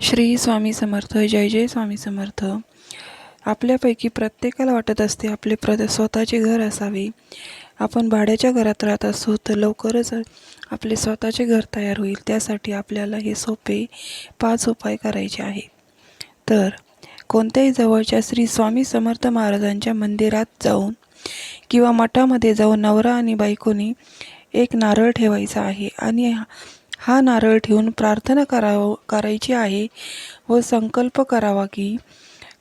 श्री स्वामी समर्थ जय जय स्वामी समर्थ. आपल्यापैकी प्रत्येकाला वाटत असते आपले प्र स्वतःचे घर असावे. आपण भाड्याच्या घरात राहत असू तर लवकरच आपले स्वतःचे घर तयार होईल. त्यासाठी आपल्याला हे सोपे पाच उपाय करायचे आहे तर कोणत्याही जवळच्या श्री स्वामी समर्थ महाराजांच्या मंदिरात जाऊन किंवा मठामध्ये जाऊन नवरा आणि बायकोनी एक नारळ ठेवायचा आहे आणि हा- नारळ ठेवून प्रार्थना कराव करायची आहे व संकल्प करावा की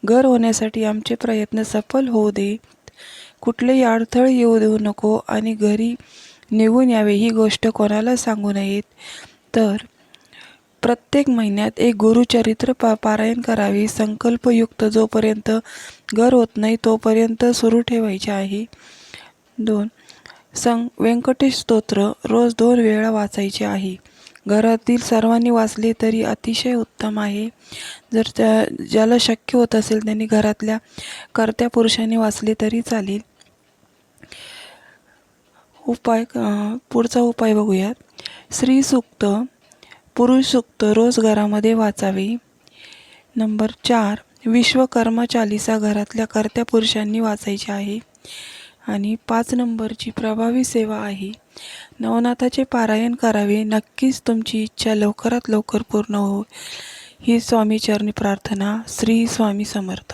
घर होण्यासाठी आमचे प्रयत्न सफल होऊ दे. कुठलेही अडथळे येऊ देऊ नको आणि घरी निघून यावे ही गोष्ट कोणाला सांगू नयेत. तर प्रत्येक महिन्यात एक गुरुचरित्र पा पारायण करावे. संकल्पयुक्त जोपर्यंत घर होत नाही तोपर्यंत सुरू ठेवायचे आहे. दोन सं व्यंकटेश स्तोत्र रोज दोन वेळा वाचायचे आहे. घरातील सर्वांनी वाचले तरी अतिशय उत्तम आहे. जर त्या ज्याला शक्य होत असेल त्यांनी घरातल्या कर्त्या पुरुषांनी वाचले तरी चालेल. उपाय पुढचा उपाय बघूयात. स्त्री सूक्त पुरुष सूक्त रोज घरामध्ये वाचावे. नंबर चार विश्वकर्मा चालिसा घरातल्या कर्त्या पुरुषांनी वाचायची आहे. आणि पाच नंबरची प्रभावी सेवा आहे. नवनाथाचे पारायण करावे. नक्कीच तुमची इच्छा लवकरात लवकर पूर्ण हो ही स्वामीचरणी प्रार्थना श्री स्वामी समर्थ.